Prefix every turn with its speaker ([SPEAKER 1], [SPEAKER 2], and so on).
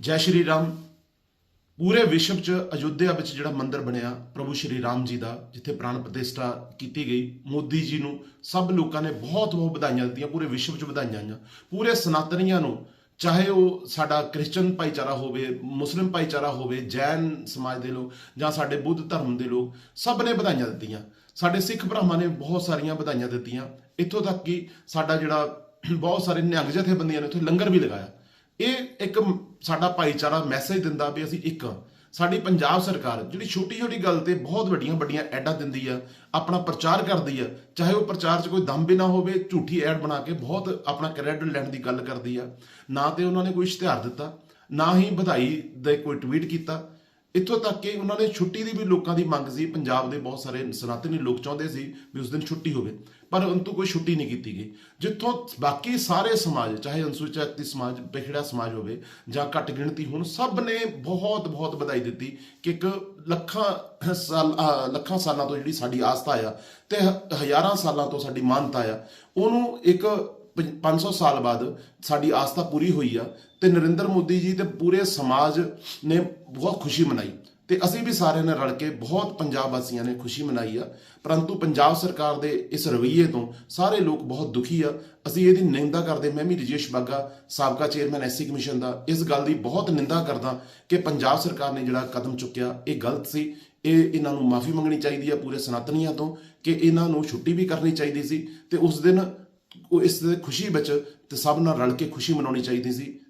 [SPEAKER 1] ਜੈ ਸ਼੍ਰੀ ਰਾਮ। ਪੂਰੇ ਵਿਸ਼ਵ 'ਚ ਅਯੁੱਧਿਆ ਵਿੱਚ ਜਿਹੜਾ ਮੰਦਿਰ ਬਣਿਆ, ਪ੍ਰਭੂ ਸ਼੍ਰੀ ਰਾਮ ਜੀ ਦਾ, ਜਿੱਥੇ ਪ੍ਰਾਣ ਪ੍ਰਤਿਸ਼ਠਾ ਕੀਤੀ ਗਈ, ਮੋਦੀ ਜੀ ਨੂੰ ਸਭ ਲੋਕਾਂ ਨੇ ਬਹੁਤ ਬਹੁਤ ਵਧਾਈਆਂ ਦਿੱਤੀਆਂ, ਪੂਰੇ ਵਿਸ਼ਵ 'ਚ ਵਧਾਈਆਂ ਆਈਆਂ। ਪੂਰੇ ਸਨਾਤਨੀਆਂ ਨੂੰ, ਚਾਹੇ ਉਹ ਸਾਡਾ ਕ੍ਰਿਸਚੀਅਨ ਭਾਈਚਾਰਾ ਹੋਵੇ, ਮੁਸਲਿਮ ਭਾਈਚਾਰਾ ਹੋਵੇ, ਜੈਨ ਸਮਾਜ ਦੇ ਲੋਕ ਜਾਂ ਸਾਡੇ ਬੁੱਧ ਧਰਮ ਦੇ ਲੋਕ, ਸਭ ਨੇ ਵਧਾਈਆਂ ਦਿੱਤੀਆਂ। ਸਾਡੇ ਸਿੱਖ ਭਰਾਵਾਂ ਨੇ ਬਹੁਤ ਸਾਰੀਆਂ ਵਧਾਈਆਂ ਦਿੱਤੀਆਂ। ਇੱਥੋਂ ਤੱਕ ਕਿ ਸਾਡਾ ਜਿਹੜਾ ਬਹੁਤ ਸਾਰੇ ਨਿਹੰਗ ਜਥੇਬੰਦੀਆਂ ਨੇ ਉੱਥੇ ਲੰਗਰ ਵੀ ਲਗਾਇਆ। ਇਹ ਇੱਕ ਸਾਡਾ ਭਾਈਚਾਰਾ ਮੈਸੇਜ ਦਿੰਦਾ ਵੀ ਅਸੀਂ ਇੱਕ ਹਾਂ। ਸਾਡੀ ਪੰਜਾਬ ਸਰਕਾਰ ਜਿਹੜੀ ਛੋਟੀ ਛੋਟੀ ਗੱਲ ਤੇ ਬਹੁਤ ਵੱਡੀਆਂ ਵੱਡੀਆਂ ਐਡਾਂ ਦਿੰਦੀ ਆ, ਆਪਣਾ ਪ੍ਰਚਾਰ ਕਰਦੀ ਆ, ਚਾਹੇ ਉਹ ਪ੍ਰਚਾਰ 'ਚ ਕੋਈ ਦਮ ਵੀ ਨਾ ਹੋਵੇ, ਝੂਠੀ ਐਡ ਬਣਾ ਕੇ ਬਹੁਤ ਆਪਣਾ ਕ੍ਰੈਡਿਟ ਲੈਣ ਦੀ ਗੱਲ ਕਰਦੀ ਆ। ਨਾ ਤੇ ਉਹਨਾਂ ਨੇ ਕੋਈ ਇਸ਼ਤਿਹਾਰ ਦਿੱਤਾ, ਨਾ ਹੀ ਵਧਾਈ ਦੇ ਕੋਈ ਟਵੀਟ ਕੀਤਾ ਇੱਥੋਂ ਤੱਕ ਕਿ ਉਹਨਾਂ ਨੇ ਛੁੱਟੀ ਦੀ ਵੀ ਲੋਕਾਂ ਦੀ ਮੰਗ ਸੀ। ਪੰਜਾਬ ਦੇ ਬਹੁਤ ਸਾਰੇ ਸਨਾਤਨੀ ਲੋਕ ਚਾਹੁੰਦੇ ਸੀ ਵੀ ਉਸ ਦਿਨ ਛੁੱਟੀ ਹੋਵੇ, ਪਰ ਅੰਤੂ ਕੋਈ ਛੁੱਟੀ ਨਹੀਂ ਕੀਤੀ ਗਈ। ਜਿੱਥੋਂ ਬਾਕੀ ਸਾਰੇ ਸਮਾਜ, ਚਾਹੇ ਅਨੁਸੂਚਿਤ ਸਮਾਜ ਪਿਛੜਾ ਸਮਾਜ ਹੋਵੇ ਜਾਂ ਘੱਟ ਗਿਣਤੀ ਹੋਣ, ਸਭ ਨੇ ਬਹੁਤ ਬਹੁਤ ਵਧਾਈ ਦਿੱਤੀ ਕਿ ਇੱਕ ਲੱਖਾਂ ਸਾਲ ਲੱਖਾਂ ਸਾਲਾਂ ਤੋਂ ਜਿਹੜੀ ਸਾਡੀ ਆਸਥਾ ਆ ਤੇ ਹ- ਹਜ਼ਾਰਾਂ ਸਾਲਾਂ ਤੋਂ ਸਾਡੀ ਮਾਨਤਾ ਆ, ਉਹਨੂੰ ਇੱਕ 500 ਸਾਲ ਬਾਅਦ ਸਾਡੀ ਆਸਥਾ ਪੂਰੀ ਹੋਈ ਆ ਤੇ ਨਰਿੰਦਰ ਮੋਦੀ ਜੀ ਤੇ ਪੂਰੇ ਸਮਾਜ ਨੇ ਬਹੁਤ ਖੁਸ਼ੀ ਮਨਾਈ ਤੇ ਅਸੀਂ ਵੀ ਸਾਰਿਆਂ ਨੇ ਰਲ ਕੇ ਬਹੁਤ ਪੰਜਾਬ ਵਾਸੀਆਂ ਨੇ ਖੁਸ਼ੀ ਮਨਾਈ ਆ। ਪਰੰਤੂ ਪੰਜਾਬ ਸਰਕਾਰ ਦੇ ਇਸ ਰਵੱਈਏ ਤੋਂ ਸਾਰੇ ਲੋਕ ਬਹੁਤ ਦੁਖੀ ਆ। ਅਸੀਂ ਇਹਦੀ ਨਿੰਦਾ ਕਰਦੇ, ਮੈਂ ਵੀ ਰਜੇਸ਼ ਬਾਗਾ ਸਾਬਕਾ ਚੇਅਰਮੈਨ, ਐਸਸੀ ਕਮਿਸ਼ਨ ਦਾ ਇਸ ਗੱਲ ਦੀ ਬਹੁਤ ਨਿੰਦਾ ਕਰਦਾ ਕਿ ਪੰਜਾਬ ਸਰਕਾਰ ਨੇ ਜਿਹੜਾ ਕਦਮ ਚੁੱਕਿਆ, ਇਹ ਗਲਤ ਸੀ। ਇਹ ਇਹਨਾਂ ਨੂੰ ਮਾਫੀ ਮੰਗਣੀ ਚਾਹੀਦੀ ਆ ਪੂਰੇ ਸਨਾਤਨੀਆਂ ਤੋਂ ਕਿ ਇਹਨਾਂ ਨੂੰ ਛੁੱਟੀ ਵੀ ਕਰਨੀ ਚਾਹੀਦੀ ਸੀ ਤੇ ਉਸ ਦਿਨ ਉਹ ਇਸ ਖੁਸ਼ੀ ਵਿੱਚ ਤੇ ਸਭ ਨਾਲ ਰਲ ਕੇ ਖੁਸ਼ੀ ਮਨਾਉਣੀ ਚਾਹੀਦੀ ਸੀ।